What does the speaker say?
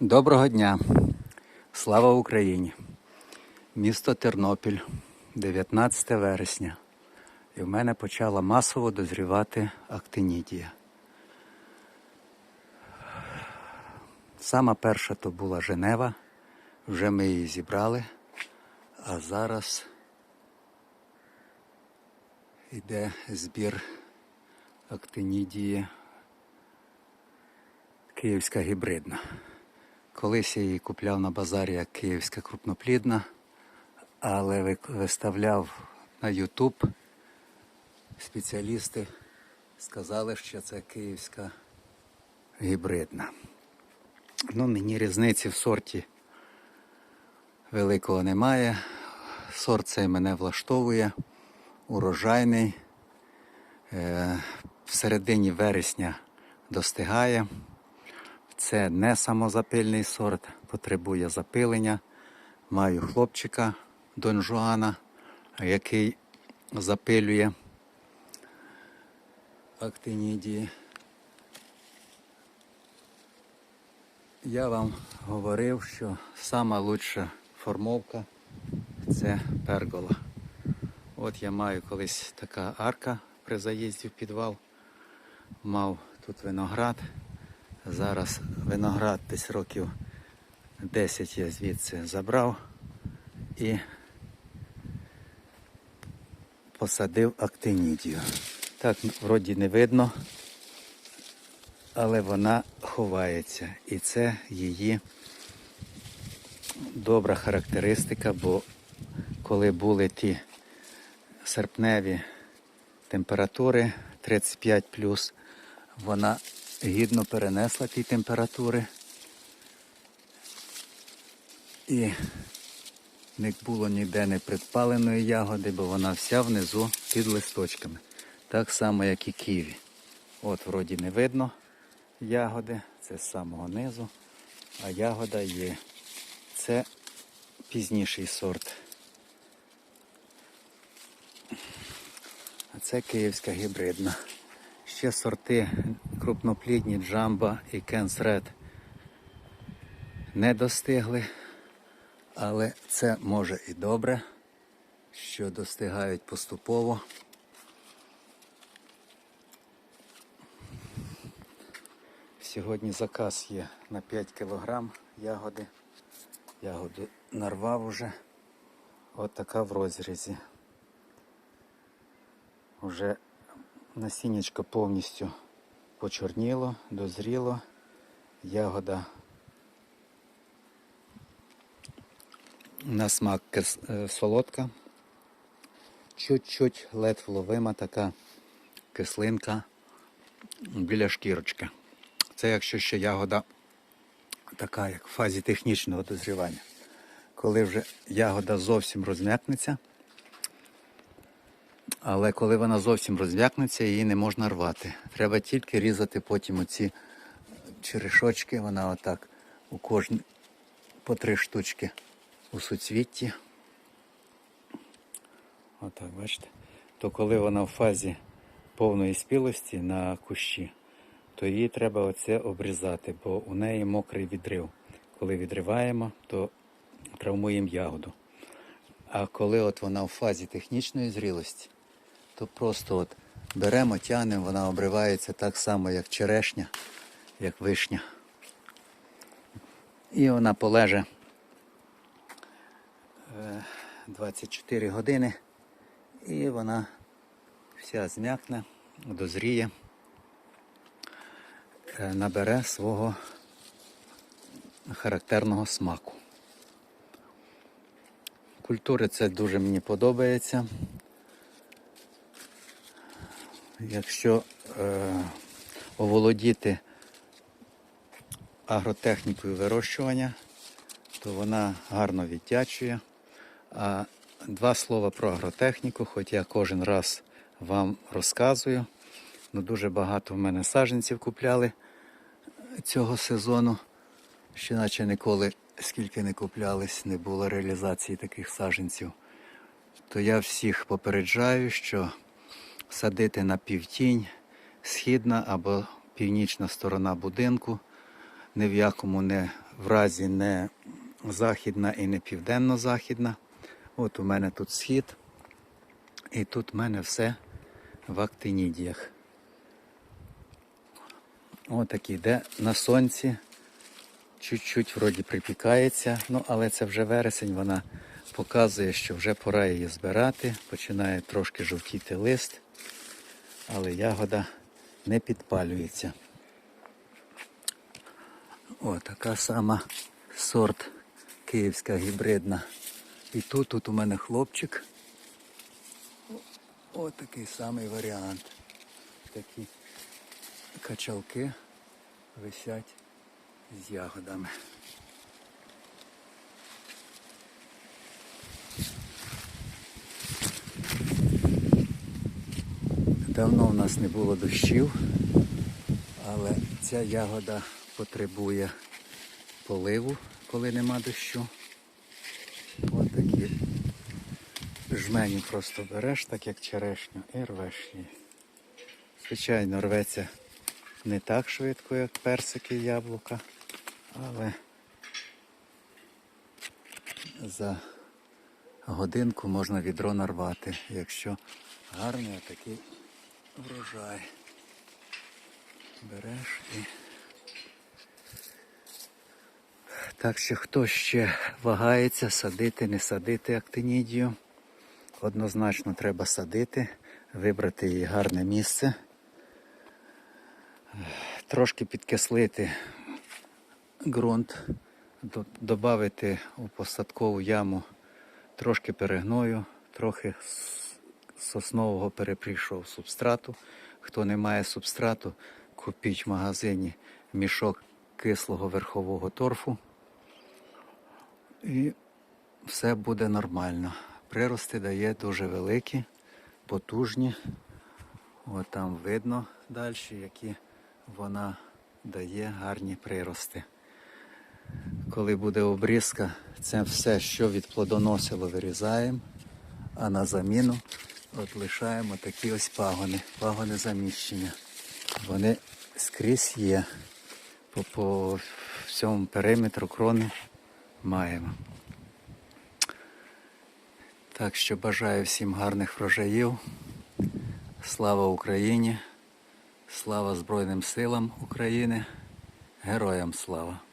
Доброго дня! Слава Україні! Місто Тернопіль, 19 вересня. І в мене почала масово дозрівати актинідія. Сама перша то була Женева, вже ми її зібрали, а зараз йде збір актинідії Київська гібридна. Колись я її купляв на базарі як київська крупноплідна, але виставляв на YouTube. Спеціалісти сказали, що це київська гібридна. Ну, мені різниці в сорті великого немає. Сорт цей мене влаштовує, урожайний. Е, в вересня достигає. Це не самозапильний сорт, потребує запилення. Маю хлопчика Дон Жуана, який запилює актинідії. Я вам говорив, що сама лучша формовка це пергола. От я маю колись така арка при заїзді в підвал. Мав тут виноград. Зараз виноград десь років 10 я звідси забрав і посадив актинідію. Так, вроді не видно, але вона ховається. І це її добра характеристика, бо коли були ті серпневі температури 35 вона гідно перенесла ті температури. І не було ніде не придпаленої ягоди, бо вона вся внизу під листочками. Так само, як і ківі. От вроді не видно ягоди, це з самого низу, а ягода є. Це пізніший сорт. А це київська гібридна. Ще сорти крупноплідні Джамба і Кенс Ред не достигли, але це може і добре, що достигають поступово. Сьогодні заказ є на 5 кг ягоди. Ягоду нарвав уже. От така в розрізі. Уже насіннячко повністю почорніло, дозріло. Ягода на смак е, солодка. Чуть-чуть ледь вловима така кислинка біля шкірочки. Це якщо ще ягода така, як в фазі технічного дозрівання. Коли вже ягода зовсім розм'якнеться, але коли вона зовсім розм'якнеться, її не можна рвати. Треба тільки різати потім оці черешочки, вона отак у кожній по три штучки у суцвітті. Отак, бачите. То коли вона в фазі повної спілості на кущі, то її треба оце обрізати, бо у неї мокрий відрив. Коли відриваємо, то травмуємо ягоду. А коли от вона в фазі технічної зрілості, то просто от беремо, тягнемо, вона обривається так само, як черешня, як вишня. І вона полеже е, 24 години, і вона вся зм'якне, дозріє, е, набере свого характерного смаку. Культури це дуже мені подобається. Якщо е, оволодіти агротехнікою вирощування, то вона гарно відтячує. А два слова про агротехніку, хоч я кожен раз вам розказую. Ну, дуже багато в мене саджанців купляли цього сезону. Ще наче ніколи, скільки не куплялись, не було реалізації таких саджанців. То я всіх попереджаю, що садити на півтінь, східна або північна сторона будинку ні в якому не в разі не західна і не південно-західна. От у мене тут схід. І тут в мене все в актинідіях. Отакі, де на сонці чуть-чуть вроді припікається, ну але це вже вересень, вона показує, що вже пора її збирати, починає трошки жовтіти лист, але ягода не підпалюється. О, така сама сорт київська гібридна. І тут, тут у мене хлопчик. О, такий самий варіант. Такі качалки висять з ягодами. Давно в нас не було дощів, але ця ягода потребує поливу, коли нема дощу. Ось такі жмені просто береш, так як черешню, і рвеш її. Звичайно, рветься не так швидко, як персики яблука, але за годинку можна відро нарвати, якщо гарний такий врожай. Береш і. Так що хто ще вагається, садити, не садити актинідію, однозначно треба садити, вибрати її гарне місце, трошки підкислити ґрунт, додати у посадкову яму трошки перегною, трохи соснового перепрішого субстрату. Хто не має субстрату, купіть в магазині мішок кислого верхового торфу. І все буде нормально. Прирости дає дуже великі, потужні. От там видно далі, які вона дає гарні прирости. Коли буде обрізка, це все, що від плодоносило, вирізаємо, а на заміну от лишаємо такі ось пагони, пагони заміщення. Вони скрізь є. По, по всьому периметру крони маємо. Так що бажаю всім гарних врожаїв. Слава Україні! Слава Збройним силам України! Героям слава!